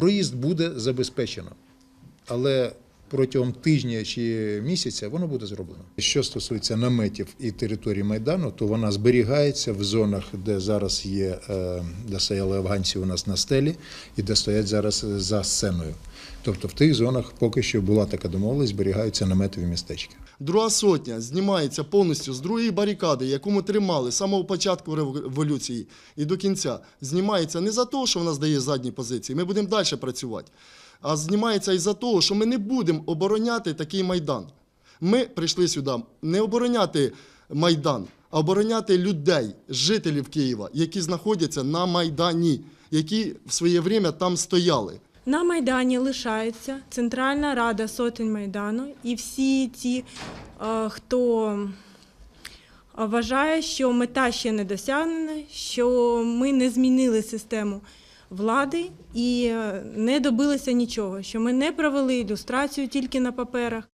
проїзд буде забезпечено, але протягом тижня чи місяця воно буде зроблено. Що стосується наметів і території Майдану, то вона зберігається в зонах, де зараз є, е, де стояли афганці у нас на стелі і де стоять зараз за сценою. Тобто в тих зонах поки що була така домовленість, зберігаються наметові містечка. Друга сотня знімається повністю з другої барикади, яку ми тримали з самого початку революції і до кінця. Знімається не за те, що вона здає задні позиції, ми будемо далі працювати, а знімається із-за того, що ми не будемо обороняти такий майдан. Ми прийшли сюди не обороняти майдан, а обороняти людей, жителів Києва, які знаходяться на майдані, які в своє время там стояли. На Майдані лишається Центральна Рада сотень Майдану і всі ті, е, хто е, вважає, що мета ще не досягнена, що ми не змінили систему влади і е, не добилися нічого, що ми не провели ілюстрацію тільки на паперах.